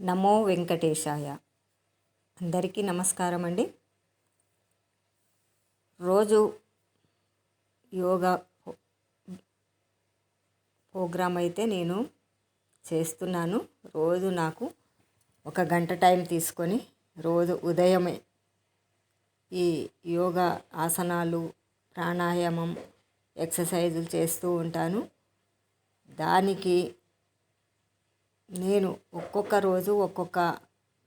నమో వెంకటేశాయ. అందరికీ నమస్కారం అండి. రోజు యోగా ప్రోగ్రాం అయితే నేను చేస్తున్నాను. రోజు నాకు ఒక గంట టైం తీసుకొని రోజు ఉదయమే ఈ యోగా ఆసనాలు ప్రాణాయామం ఎక్సర్సైజులు చేస్తూ ఉంటాను. దానికి నేను ఒక్కొక్క రోజు ఒక్కొక్క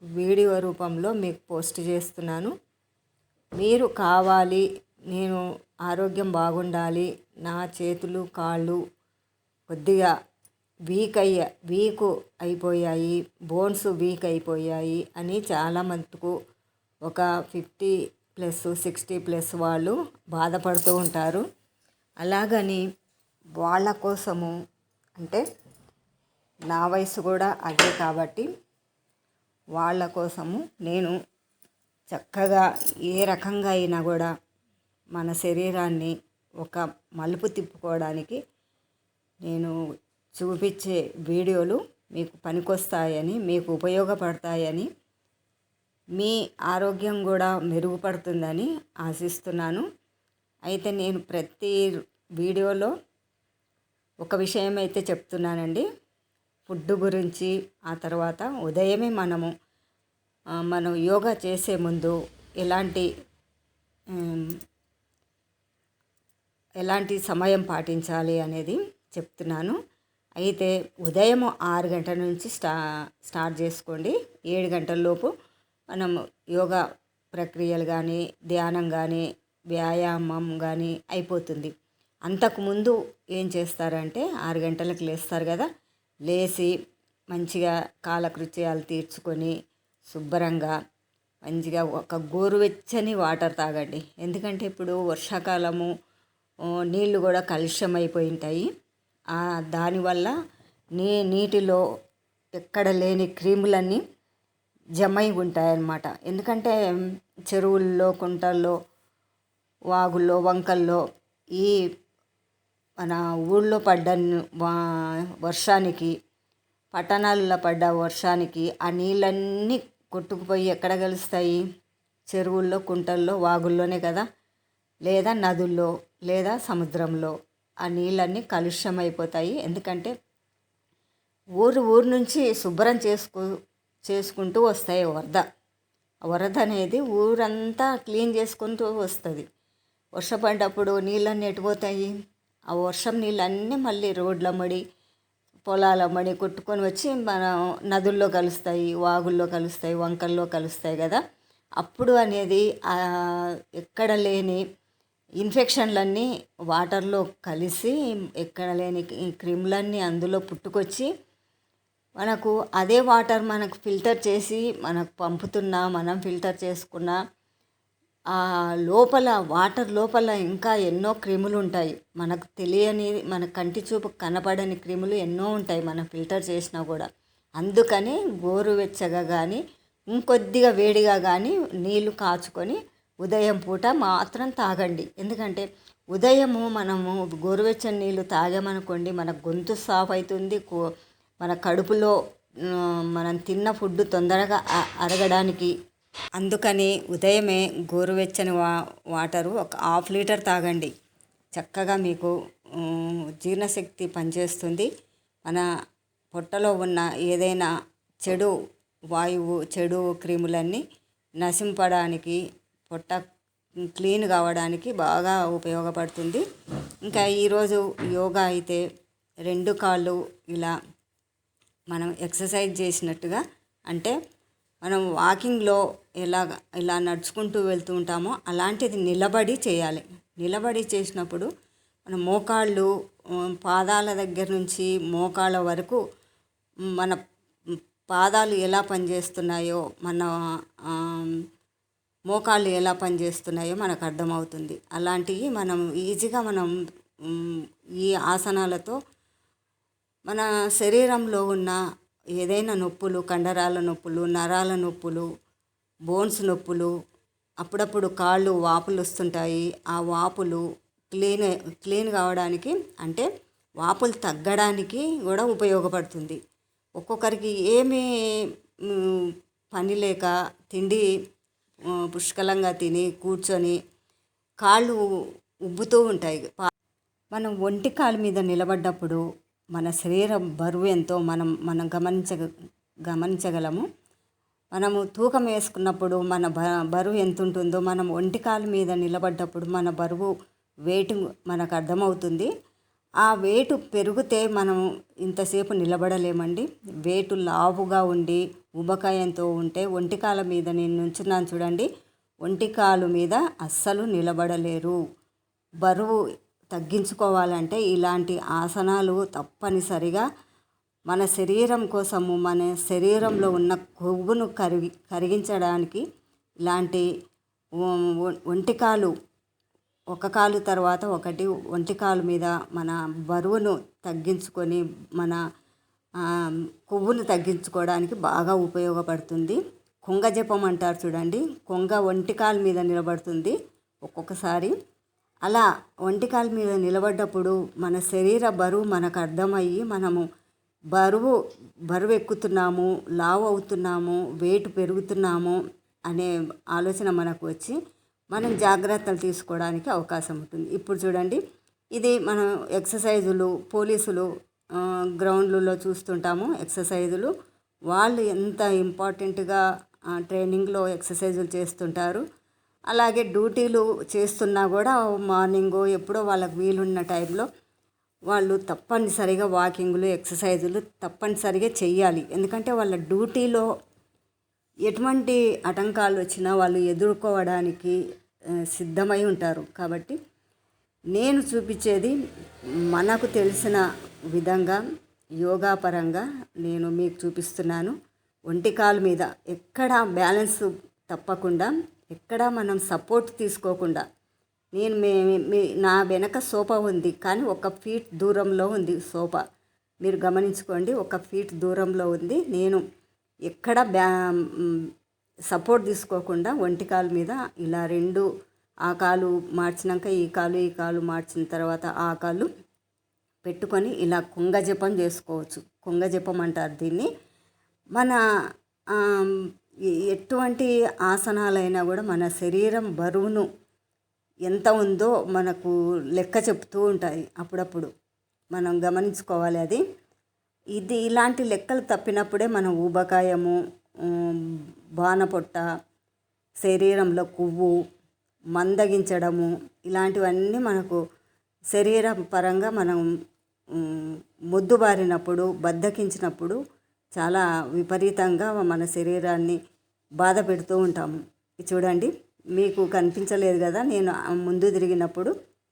వీడియో రూపంలో మీకు పోస్ట్ చేస్తున్నాను. మీరు కావాలి నేను ఆరోగ్యం బాగుండాలి నా చేతులు కాళ్ళు కొద్దిగా వీక్ అయ్యా వీక్ అయిపోయాయి బోన్స్ వీక్ అయిపోయాయి అని చాలా మటుకు ఒక ఫిఫ్టీ ప్లస్ సిక్స్టీ ప్లస్ వాళ్ళు బాధపడుతూ ఉంటారు. అలాగని వాళ్ళ కోసము అంటే నా వయసు కూడా అదే కాబట్టి వాళ్ళ కోసము నేను చక్కగా ఏ రకంగా అయినా కూడా మన శరీరాన్ని ఒక మలుపు తిప్పుకోవడానికి నేను చూపించే వీడియోలు మీకు పనికొస్తాయని మీకు ఉపయోగపడతాయని మీ ఆరోగ్యం కూడా మెరుగుపడుతుందని ఆశిస్తున్నాను. అయితే నేను ప్రతి వీడియోలో ఒక విషయం అయితే చెప్తున్నానండి. ఫుడ్ గురించి ఆ తర్వాత ఉదయమే మనము మనం యోగా చేసే ముందు ఎలాంటి ఎలాంటి సమయం పాటించాలి అనేది చెప్తున్నాను. అయితే ఉదయం ఆరు గంటల నుంచి స్టా స్టార్ట్ చేసుకోండి. ఏడు గంటల లోపు మనం యోగా ప్రక్రియలు కానీ ధ్యానం కానీ వ్యాయామం కానీ అయిపోతుంది. అంతకుముందు ఏం చేస్తారంటే ఆరు గంటలకు లేస్తారు కదా లేచి మంచిగా కాలకృత్యాలు తీర్చుకొని శుభ్రంగా మంచిగా ఒక గోరువెచ్చని వాటర్ తాగండి. ఎందుకంటే ఇప్పుడు వర్షాకాలము నీళ్ళు కూడా కలుషితం అయిపోయి ఉంటాయి దానివల్ల నీ నీటిలో ఎక్కడ లేని క్రీములన్నీ జమై ఉంటాయన్నమాట. ఎందుకంటే చెరువుల్లో కుంటల్లో వాగుల్లో వంకల్లో ఈ మన ఊళ్ళో పడ్డ వర్షానికి పట్టణాల్లో పడ్డ వర్షానికి ఆ నీళ్ళన్నీ కొట్టుకుపోయి ఎక్కడ కలుస్తాయి చెరువుల్లో కుంటల్లో వాగుల్లోనే కదా? లేదా నదుల్లో లేదా సముద్రంలో ఆ నీళ్ళన్నీ కలుష్యం అయిపోతాయి ఎందుకంటే ఊరు ఊరు నుంచి శుభ్రం చేసుకు చేసుకుంటూ వస్తాయి వరద. వరద అనేది ఊరంతా క్లీన్ చేసుకుంటూ వస్తుంది. వర్షపడ్డప్పుడు నీళ్ళన్నీ ఎటుపోతాయి ఆ వర్షం నీళ్ళన్నీ మళ్ళీ రోడ్ల మడి పొలాల మడి కొట్టుకొని వచ్చి మన నదుల్లో కలుస్తాయి వాగుల్లో కలుస్తాయి వంకల్లో కలుస్తాయి కదా. అప్పుడు అనేది ఎక్కడ లేని ఇన్ఫెక్షన్లన్నీ వాటర్లో కలిసి ఎక్కడ లేని క్రిములన్నీ అందులో పుట్టుకొచ్చి మనకు అదే వాటర్ మనకు ఫిల్టర్ చేసి మనకు పంపుతున్నా మనం ఫిల్టర్ చేసుకున్నా ఆ లోపల వాటర్ లోపల ఇంకా ఎన్నో క్రిములు ఉంటాయి. మనకు తెలియని మన కంటి చూపు కనపడని క్రిములు ఎన్నో ఉంటాయి మనం ఫిల్టర్ చేసినా కూడా. అందుకని గోరువెచ్చగా కానీ ఇంకొద్దిగా వేడిగా కానీ నీళ్ళు కాచుకొని ఉదయం పూట మాత్రం తాగండి. ఎందుకంటే ఉదయము మనము గోరువెచ్చని నీళ్ళు తాగామనుకోండి మన గొంతు సాఫ్ అవుతుంది మన కడుపులో మనం తిన్న ఫుడ్ తొందరగా అరగడానికి అందుకని ఉదయమే గోరువెచ్చని వా వాటరు ఒక హాఫ్ లీటర్ తాగండి. చక్కగా మీకు జీర్ణశక్తి పనిచేస్తుంది. మన పొట్టలో ఉన్న ఏదైనా చెడు వాయువు చెడు క్రిములన్నీ నశింపడానికి పొట్ట క్లీన్ కావడానికి బాగా ఉపయోగపడుతుంది. ఇంకా ఈరోజు యోగా అయితే రెండు కాళ్ళు ఇలా మనం ఎక్సర్సైజ్ చేసినట్టుగా అంటే మనం వాకింగ్లో ఎలా ఇలా నడుచుకుంటూ వెళ్తూ ఉంటామో అలాంటిది నిలబడి చేయాలి. నిలబడి చేసినప్పుడు మన మోకాళ్ళు పాదాల దగ్గర నుంచి మోకాళ్ళ వరకు మన పాదాలు ఎలా పనిచేస్తున్నాయో మన మోకాళ్ళు ఎలా పనిచేస్తున్నాయో మనకు అర్థమవుతుంది. అలాంటివి మనం ఈజీగా మనం ఈ ఆసనాలతో మన శరీరంలో ఉన్న ఏదైనా నొప్పులు కండరాల నొప్పులు నరాల నొప్పులు బోన్స్ నొప్పులు అప్పుడప్పుడు కాళ్ళు వాపులు వస్తుంటాయి. ఆ వాపులు క్లీన్ క్లీన్ కావడానికి అంటే వాపులు తగ్గడానికి కూడా ఉపయోగపడుతుంది. ఒక్కొక్కరికి ఏమి పని లేక తిండి పుష్కలంగా తిని కూర్చొని కాళ్ళు ఉబ్బుతూ ఉంటాయి. మనం ఒంటి కాలు మీద నిలబడ్డప్పుడు మన శరీరం బరువు ఎంతో మనం మనం గమనించ గమనించగలము. మనము తూకం వేసుకున్నప్పుడు మన బ బరువు ఎంత ఉంటుందో మనం ఒంటికాల మీద నిలబడ్డప్పుడు మన బరువు వెయిట్ మనకు అర్థమవుతుంది. ఆ వెయిట్ పెరిగితే మనం ఇంతసేపు నిలబడలేమండి. వెయిట్ లావుగా ఉండి ఉబకాయంతో ఉంటే ఒంటికాల మీద నేను నుంచున్నాను చూడండి. ఒంటి కాలు మీద అస్సలు నిలబడలేరు. బరువు తగ్గించుకోవాలంటే ఇలాంటి ఆసనాలు తప్పనిసరిగా మన శరీరం కోసము మన శరీరంలో ఉన్న కొవ్వును కరిగి కరిగించడానికి ఇలాంటి ఒంటికాలు కాలు ఒక కాలు తర్వాత ఒకటి ఒంటికాలు మీద మన బరువును తగ్గించుకొని మన కొవ్వును తగ్గించుకోవడానికి బాగా ఉపయోగపడుతుంది. కొంగ జపం అంటారు చూడండి. కొంగ ఒంటి కాలు మీద నిలబడుతుంది ఒక్కొక్కసారి. అలా ఒంటికాల మీద నిలబడ్డప్పుడు మన శరీర బరువు మనకు అర్థమయ్యి మనము బరువు బరువు ఎక్కుతున్నాము లావు అవుతున్నాము వెయిట్ పెరుగుతున్నాము అనే ఆలోచన మనకు వచ్చి మనం జాగ్రత్తలు తీసుకోవడానికి అవకాశం ఉంటుంది. ఇప్పుడు చూడండి ఇది మనం ఎక్సర్సైజులు పోలీసులు గ్రౌండ్లలో చూస్తుంటాము ఎక్సర్సైజులు. వాళ్ళు ఎంత ఇంపార్టెంట్గా ట్రైనింగ్లో ఎక్సర్సైజులు చేస్తుంటారు. అలాగే డ్యూటీలు చేస్తున్నా కూడా మార్నింగ్ ఎప్పుడో వాళ్ళకి వీలున్న టైంలో వాళ్ళు తప్పనిసరిగా వాకింగ్లు ఎక్సర్సైజులు తప్పనిసరిగా చేయాలి ఎందుకంటే వాళ్ళ డ్యూటీలో ఎటువంటి ఆటంకాలు వచ్చినా వాళ్ళు ఎదుర్కోవడానికి సిద్ధమై ఉంటారు. కాబట్టి నేను చూపించేది మనకు తెలిసిన విధంగా యోగా పరంగా నేను మీకు చూపిస్తున్నాను. ఒంటి కాలు మీద ఎక్కడ బ్యాలెన్స్ తప్పకుండా ఎక్కడ మనం సపోర్ట్ తీసుకోకుండా నేను మే మీ నా వెనక సోఫా ఉంది కానీ ఒక ఫీట్ దూరంలో ఉంది సోఫా. మీరు గమనించుకోండి ఒక ఫీట్ దూరంలో ఉంది. నేను ఎక్కడ బ్యా సపోర్ట్ తీసుకోకుండా ఒంటి కాలు మీద ఇలా రెండు ఆ కాలు మార్చినాక ఈ కాలు ఈ కాలు మార్చిన తర్వాత ఆ కాలు పెట్టుకొని ఇలా కుంగ జపం చేసుకోవచ్చు. కుంగ జపం అంటారు దీన్ని. మన ఎటువంటి ఆసనాలైనా కూడా మన శరీరం బరువును ఎంత ఉందో మనకు లెక్క చెప్తూ ఉంటాయి అప్పుడప్పుడు. మనం గమనించుకోవాలి అది. ఇది ఇలాంటి లెక్కలు తప్పినప్పుడే మనం ఊబకాయము బాణపొట్ట శరీరంలో కొవ్వు మందగించడము ఇలాంటివన్నీ మనకు శరీర పరంగా మనం మొద్దుబారినప్పుడు బద్దకించినప్పుడు చాలా విపరీతంగా మన శరీరాన్ని బాధ పెడుతూ ఉంటాము. ఇది చూడండి. మీకు కనిపించలేదు కదా నేను ముందు తిరిగినప్పుడు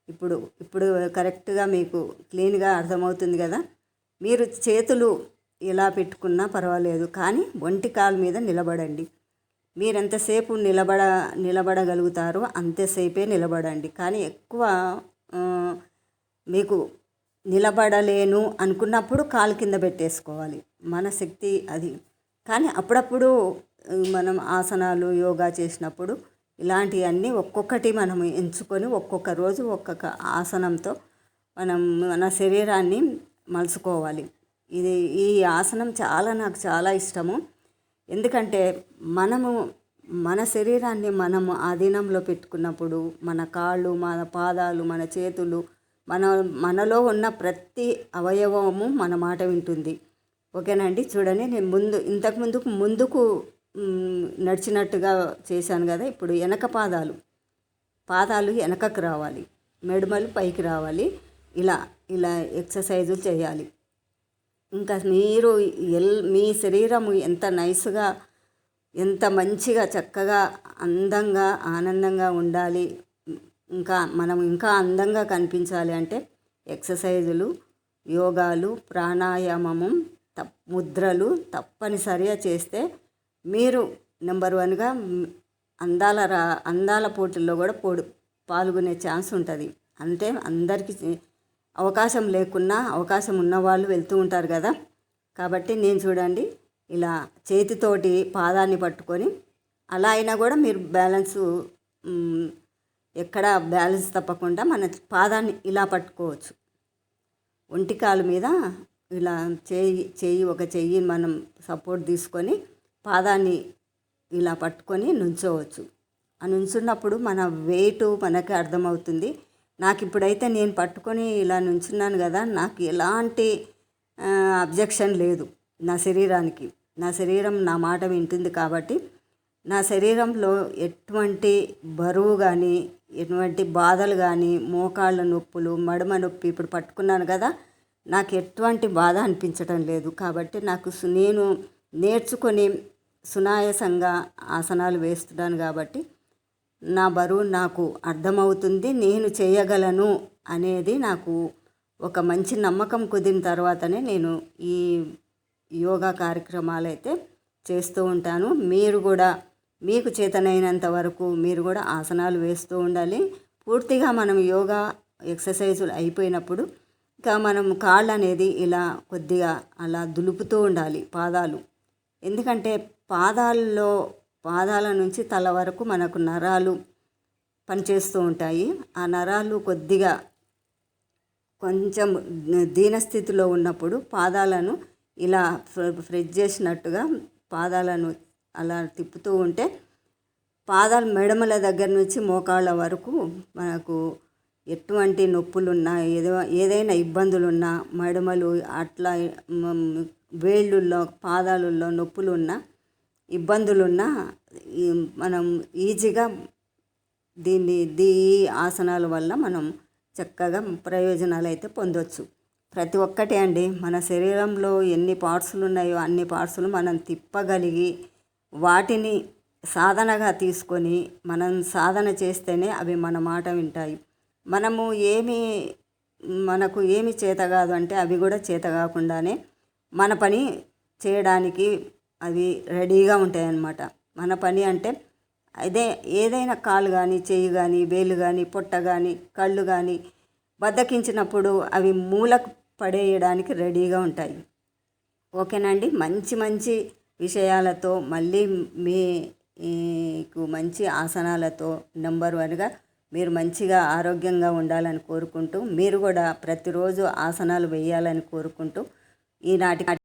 ఇప్పుడు ఇప్పుడు కరెక్ట్గా మీకు క్లీన్గా అర్థమవుతుంది కదా మీరు చేతులు ఎలా పెట్టుకున్నా పర్వాలేదు కానీ ఒంటి కాలు మీద నిలబడండి. మీరు ఎంతసేపు నిలబడ నిలబడగలుగుతారో అంతసేపే నిలబడండి. కానీ ఎక్కువ మీకు నిలబడలేను అనుకున్నప్పుడు కాలు కింద పెట్టేసుకోవాలి. మన శక్తి అది. కానీ అప్పుడప్పుడు మనం ఆసనాలు యోగా చేసినప్పుడు ఇలాంటివన్నీ ఒక్కొక్కటి మనం ఎంచుకొని ఒక్కొక్క రోజు ఒక్కొక్క ఆసనంతో మనం మన శరీరాన్ని మలుచుకోవాలి. ఇది ఈ ఆసనం చాలా నాకు చాలా ఇష్టము. ఎందుకంటే మనము మన శరీరాన్ని మనము ఆధీనంలో పెట్టుకున్నప్పుడు మన కాళ్ళు మన పాదాలు మన చేతులు మన మనలో ఉన్న ప్రతి అవయవము మన మాట వింటుంది. ఓకేనండి? చూడండి నేను ముందు ఇంతకు ముందుకు ముందుకు నడిచినట్టుగా చేశాను కదా ఇప్పుడు వెనక పాదాలు. పాదాలు వెనకకు రావాలి. మెడమలు పైకి రావాలి. ఇలా ఇలా ఎక్సర్సైజులు చేయాలి. ఇంకా మీరు ఎల్ మీ శరీరం ఎంత నైస్గా ఎంత మంచిగా చక్కగా అందంగా ఆనందంగా ఉండాలి. ఇంకా మనం ఇంకా అందంగా కనిపించాలి అంటే ఎక్సర్సైజులు యోగాలు ప్రాణాయామము తప్ ముద్రలు తప్పనిసరిగా చేస్తే మీరు నెంబర్ వన్గా అందాల రా అందాల పోటీల్లో కూడా పోడు పాల్గొనే ఛాన్స్ ఉంటుంది. అంటే అందరికీ అవకాశం లేకున్నా అవకాశం ఉన్నవాళ్ళు వెళ్తూ ఉంటారు కదా. కాబట్టి నేను చూడండి ఇలా చేతితోటి పాదాన్ని పట్టుకొని అలా అయినా కూడా మీరు బ్యాలెన్స్ ఎక్కడ బ్యాలెన్స్ తప్పకుండా మన పాదాన్ని ఇలా పట్టుకోవచ్చు. ఒంటి కాలు మీద ఇలా చేయి చెయ్యి ఒక చెయ్యి మనం సపోర్ట్ తీసుకొని పాదాన్ని ఇలా పట్టుకొని నుంచోవచ్చు. ఆ నుంచున్నప్పుడు మన వెయిట్ మనకి అర్థమవుతుంది. నాకు ఇప్పుడైతే నేను పట్టుకొని ఇలా నుంచున్నాను కదా నాకు ఎలాంటి అబ్జెక్షన్ లేదు నా శరీరానికి. నా శరీరం నా మాట వింటుంది కాబట్టి నా శరీరంలో ఎటువంటి బరువు కానీ ఎటువంటి బాధలు కానీ మోకాళ్ళ నొప్పులు మడమ నొప్పి ఇప్పుడు పట్టుకున్నాను కదా నాకు ఎటువంటి బాధ అనిపించడం లేదు. కాబట్టి నాకు సు- నేను నేర్చుకొని సునాయాసంగా ఆసనాలు వేస్తున్నాను కాబట్టి నా బరువు నాకు అర్థమవుతుంది నేను చేయగలను అనేది నాకు ఒక మంచి నమ్మకం కుదిరిన తర్వాతనే నేను ఈ యోగా కార్యక్రమాలు అయితే చేస్తూ ఉంటాను. మీరు కూడా మీకు చేతనైనంత వరకు మీరు కూడా ఆసనాలు వేస్తూ ఉండాలి. పూర్తిగా మనం యోగా ఎక్సర్సైజులు అయిపోయినప్పుడు ఇంకా మనం కాళ్ళు అనేది ఇలా కొద్దిగా అలా దులుపుతూ ఉండాలి పాదాలు ఎందుకంటే పాదాల్లో పాదాల నుంచి తల వరకు మనకు నరాలు పనిచేస్తూ ఉంటాయి. ఆ నరాలు కొద్దిగా కొంచెం దీనస్థితిలో ఉన్నప్పుడు పాదాలను ఇలా ఫ్ర- ఫ్రెజ్ చేసినట్టుగా పాదాలను అలా తిప్పుతూ ఉంటే పాదాలు మెడమల దగ్గర నుంచి మోకాళ్ళ వరకు మనకు ఎటువంటి నొప్పులున్నా ఏదో ఏదైనా ఇబ్బందులున్నా మడమలు అట్లా వేళ్ళుల్లో పాదాలలో నొప్పులున్నా ఇబ్బందులున్నా మనం ఈజీగా దీన్ని దీ ఆసనాల వల్ల మనం చక్కగా ప్రయోజనాలు అయితే పొందొచ్చు. ప్రతి ఒక్కటి అండి మన శరీరంలో ఎన్ని పార్ట్స్లు ఉన్నాయో అన్ని పార్ట్స్లు మనం తిప్పగలిగి వాటిని సాధనగా తీసుకొని మనం సాధన చేస్తేనే అవి మన మాట వింటాయి. మనము ఏమి మనకు ఏమి చేత కాదు అంటే అవి కూడా చేత కాకుండానే మన పని చేయడానికి అవి రెడీగా ఉంటాయి అన్నమాట మన పని అంటే అదే ఏదైనా కాలు కానీ చేయి కానీ వేలు కానీ పొట్ట కానీ కళ్ళు కానీ బద్దకించినప్పుడు అవి మూలకు పడేయడానికి రెడీగా ఉంటాయి. ఓకేనండి మంచి మంచి విషయాలతో మళ్ళీ మీకు మంచి ఆసనాలతో నెంబర్ వన్గా మీరు మంచిగా ఆరోగ్యంగా ఉండాలని కోరుకుంటూ మీరు కూడా ప్రతిరోజు ఆసనాలు వేయాలని కోరుకుంటూ ఈనాటి